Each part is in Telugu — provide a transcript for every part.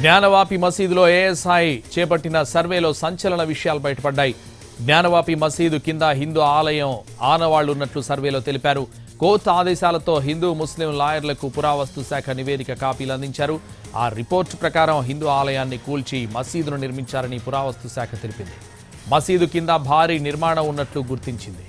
జ్ఞానవాపి మసీదులో ఏఎస్ఐ చేపట్టిన సర్వేలో సంచలన విషయాలు బయటపడ్డాయి. జ్ఞానవాపి మసీదు కింద హిందూ ఆలయం ఆనవాళ్ళు ఉన్నట్లు సర్వేలో తెలిపారు. కోర్టు ఆదేశాలతో హిందూ ముస్లిం లాయర్లకు పురావస్తు శాఖ నివేదిక కాపీలు అందించారు. ఆ రిపోర్టు ప్రకారం హిందూ ఆలయాన్ని కూల్చి మసీదును నిర్మించారని పురావస్తు శాఖ తెలిపింది. మసీదు కింద భారీ నిర్మాణం ఉన్నట్లు గుర్తించింది.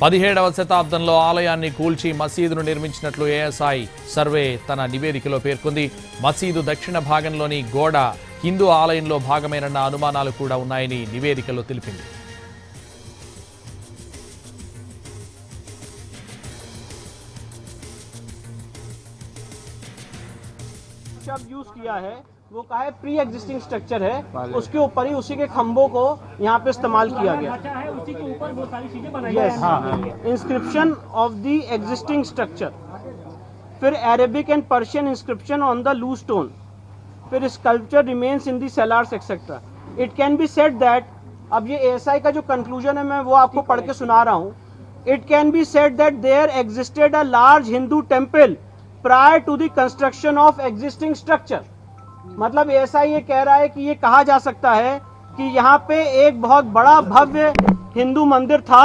పదిహేడవ శతాబ్దంలో ఆలయాన్ని కూల్చి మసీదును నిర్మించినట్లు ఏఎస్ఐ సర్వే తన నివేదికలో పేర్కొంది మసీదు దక్షిణ భాగంలోని గోడ హిందూ ఆలయంలో భాగమేనన్న అనుమానాలు కూడా ఉన్నాయని నివేదికలో తెలిపింది शब्द यूज किया है वो कहा है प्री एग्जिस्टिंग स्ट्रक्चर है उसके ऊपर ही उसी के खंभों को यहाँ पे इस्तेमाल किया गया। है उसी के ऊपर वो सारी चीज़ें बनाई यस गई हैं। Inscription of the existing structure फिर Arabic and Persian inscription on the loose stone फिर sculpture remains in the cellars etcetera it can be said that अब ये एएसआई का जो कंक्लूजन है मैं वो आपको पढ़ के सुना रहा हूँ। It can be said that there existed a large Hindu temple prior to the construction of existing structure मतलब ऐसा ये कह रहा है कि ये कहा जा सकता है कि यहाँ पे एक बहुत बड़ा भव्य हिंदू मंदिर था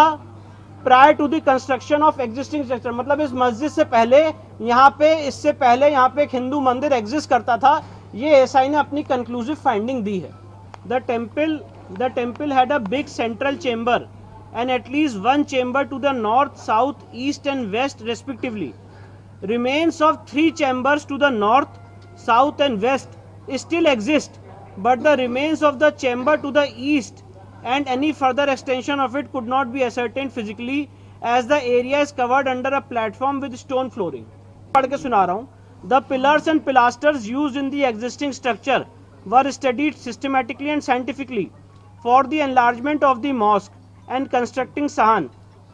prior to the construction of existing structure मतलब इस मस्जिद से पहले यहाँ पे इससे पहले यहाँ पे एक हिंदू मंदिर एग्जिस्ट करता था। ये एसआई ने अपनी कंक्लूसिव फाइंडिंग दी है। The temple the temple had a big central chamber and at least one one to the north, south, east, and west, respectively. Remains of three chambers to the north, south, and west. still exist, but the remains of the chamber to the east and any further extension of it could not be ascertained physically as the area is covered under a platform with stone flooring. पढ़ के सुना रहा हूँ the pillars and pilasters used in the existing structure were studied systematically and scientifically for the enlargement of the mosque and constructing sahan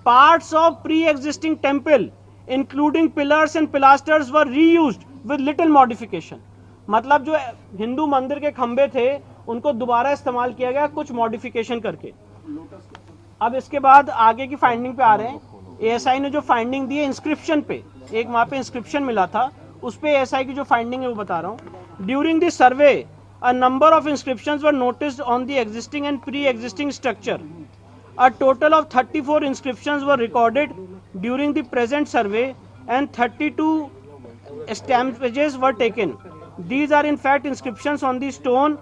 parts of pre-existing temple including pillars and pilasters were reused with little modification मतलब जो हिंदू मंदिर के खंबे थे, उनको दोबारा इस्तेमाल किया गया कुछ मॉडिफिकेशन करके। अब इसके बाद आगे की फाइंडिंग पे आ रहे हैं। एएसआई ने जो फाइंडिंग दी है इंस्क्रिप्शन पे, एक वहाँ पे इंस्क्रिप्शन मिला था, उस पे ए की जो फाइंडिंग है वो बता रहा हूँ। During the survey a number of inscription were notice on the existing and pre existing structure a total of thirty four inscription were recorded during the present survey and thirty two stampages were taken these are in fact inscriptions on the stone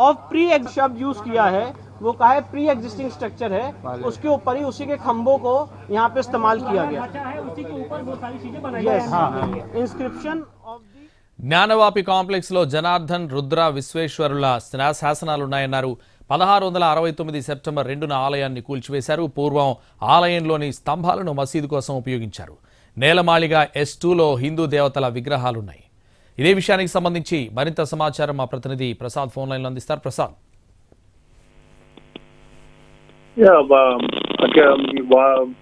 of pre शब्द यूज किया है वो कहा है प्री एग्जिस्टिंग स्ट्रक्चर है उसके ऊपर ही उसी के खंभों को यहाँ पे इस्तेमाल किया गया ढांचा है उसी के ऊपर वो सारी चीजें बनाई यस गई हैं। Inscription of the Gyanvapi complex లో జనార్దన్ రుద్ర విశ్వేశ్వరుల శా- శాసనాలున్నాయన్నారు పదహారు వందల అరవై తొమ్మిది సెప్టెంబర్ రెండున ఆలయాన్ని కూల్చివేశారు పూర్వం ఆలయంలోని స్తంభాలను మసీదు కోసం ఉపయోగించారు నేలమాళిగా ఎస్ టూలో హిందూ దేవతల విగ్రహాలున్నాయి ఇదే విషయానికి సంబంధించి మరింత సమాచారం మా ప్రతినిధి ప్రసాద్ ఫోన్ లైన్లో అందిస్తారు. ప్రసాద్.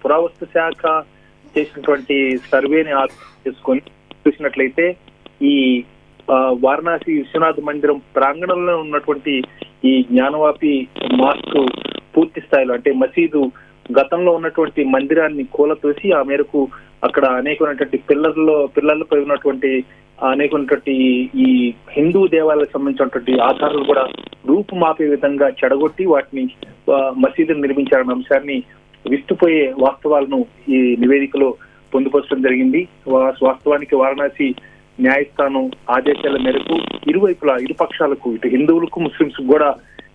పురావస్తు శాఖ చేసినటువంటి సర్వేని చేసుకొని చూసినట్లయితే ఈ వారణాసి విశ్వనాథ మందిరం ప్రాంగణంలో ఉన్నటువంటి ఈ జ్ఞానవాపి మాస్క్ పూర్తి స్థాయిలో అంటే మసీదు గతంలో ఉన్నటువంటి మందిరాన్ని కూలతోసి ఆ మేరకు అక్కడ అనేకమైనటువంటి పిల్లర్లో పిల్లర్లపై ఉన్నటువంటి అనేకమైనటువంటి ఈ హిందూ దేవాలయాలకు సంబంధించినటువంటి ఆధారాలు కూడా రూపుమాపే విధంగా చెడగొట్టి వాటిని ఆ, మసీదును నిర్మించారన్న అంశాన్ని విస్తుపోయే వాస్తవాలను ఈ నివేదికలో పొందుపరచడం జరిగింది. వాస్తవానికి వారణాసి న్యాయస్థానం ఆదేశాల మేరకు ఇరువైపులా ఇరుపక్షాలకు ఇటు హిందువులకు ముస్లింస్ కూడా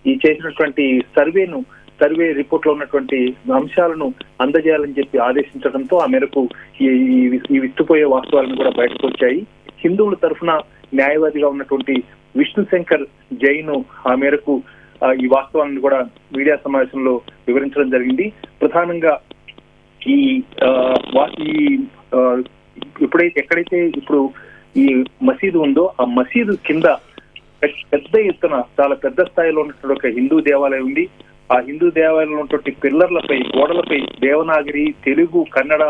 ఈ చేసినటువంటి సర్వేను సర్వే రిపోర్ట్లో ఉన్నటువంటి అంశాలను అందజేయాలని చెప్పి ఆదేశించడంతో ఆ మేరకు ఈ ఈ విస్తుపోయే వాస్తవాలను కూడా బయటకు వచ్చాయి. హిందువుల తరఫున న్యాయవాదిగా ఉన్నటువంటి విష్ణు శంకర్ జైన్ ఆ మేరకు ఈ వాస్తవాలను కూడా మీడియా సమావేశంలో వివరించడం జరిగింది. ప్రధానంగా ఈ ఆ, ఈ ఎప్పుడైతే ఎక్కడైతే ఇప్పుడు ఈ మసీదు ఉందో ఆ మసీదు కింద పెద్ద- పెద్ద ఎత్తున చాలా పెద్ద స్థాయిలో ఉన్నటువంటి ఒక హిందూ దేవాలయం ఉంది. ఆ హిందూ దేవాలయంలో ఉన్నటువంటి పిల్లర్లపై గోడలపై దేవనాగరి తెలుగు కన్నడ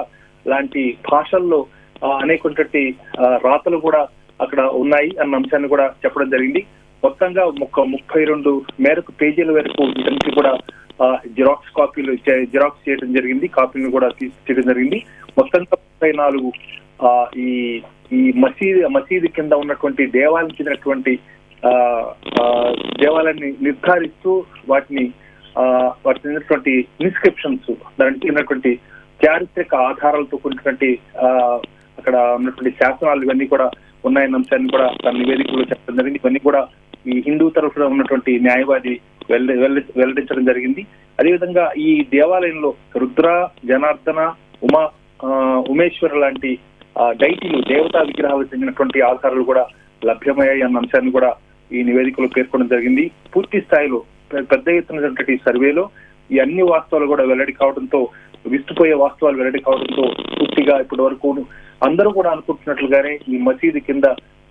లాంటి భాషల్లో అనేకటువంటి ఆ, రాతలు కూడా అక్కడ ఉన్నాయి అన్న అంశాన్ని కూడా చెప్పడం జరిగింది. మొత్తంగా ఒక ముప్పై రెండు మేరకు పేజీల వరకు ఇతనికి కూడా జిరాక్స్ కాపీలు జిరాక్స్ చేయడం జరిగింది. కాపీలను కూడా తీసి చేయడం జరిగింది. మొత్తంగా ముప్పై నాలుగు ఆ, ఈ ఈ మసీద్ మసీదు కింద ఉన్నటువంటి దేవాలయం చెందినటువంటి ఆ, ఆ, దేవాలయాన్ని నిర్ధారిస్తూ వాటిని ఆ, చెందినటువంటి ఇన్స్క్రిప్షన్స్ దానికి చెందినటువంటి చారిత్రక ఆధారాలతో కూడినటువంటి ఆ, అక్కడ ఉన్నటువంటి శాసనాలు ఇవన్నీ కూడా ఉన్నాయన్న అంశాన్ని కూడా తన నివేదికలో చెప్పడం జరిగింది. ఇవన్నీ కూడా ఈ హిందూ తరఫున ఉన్నటువంటి న్యాయవాది వెల్ల- వెల్లడించడం జరిగింది. అదేవిధంగా ఈ దేవాలయంలో రుద్ర జనార్దన ఉమా ఉమేశ్వర లాంటి డైటీలు దేవతా విగ్రహాలకు చెందినటువంటి ఆధారాలు కూడా లభ్యమయ్యాయి అన్న అంశాన్ని కూడా ఈ నివేదికలో పేర్కొనడం జరిగింది. పూర్తి స్థాయిలో పెద్ద ఎత్తున సర్వేలో ఈ అన్ని వాస్తవాలు కూడా వెల్లడి కావడంతో విస్తుపోయే వాస్తవాలు వెల్లడి కావడంతో పూర్తిగా ఇప్పటి వరకు అందరూ కూడా అనుకుంటున్నట్లుగానే ఈ మసీదు కింద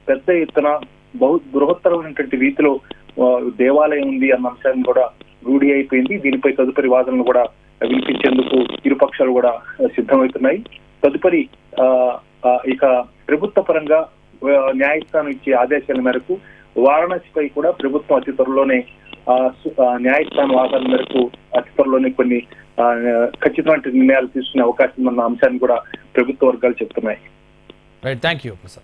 పెద్ద ఎత్తున బహు బృహత్తరమైనటువంటి రీతిలో దేవాలయం ఉంది అన్న అంశాన్ని కూడా రూఢి అయిపోయింది. దీనిపై తదుపరి వాదనలు కూడా వినిపించేందుకు ఇరుపక్షాలు కూడా సిద్ధమవుతున్నాయి. తదుపరి ఆ, ఇక ప్రభుత్వ పరంగా న్యాయస్థానం ఇచ్చే ఆదేశాల మేరకు వారణాసిపై కూడా ప్రభుత్వం అతి త్వరలోనే ఆ, న్యాయస్థానం ఆధారం మేరకు అతి త్వరలోనే కొన్ని ఖచ్చితమైన నిర్ణయాలు తీసుకునే అవకాశం ఉన్న అంశాన్ని కూడా ప్రభుత్వ వర్గాలు చెప్తున్నాయి. Right thank you Prasad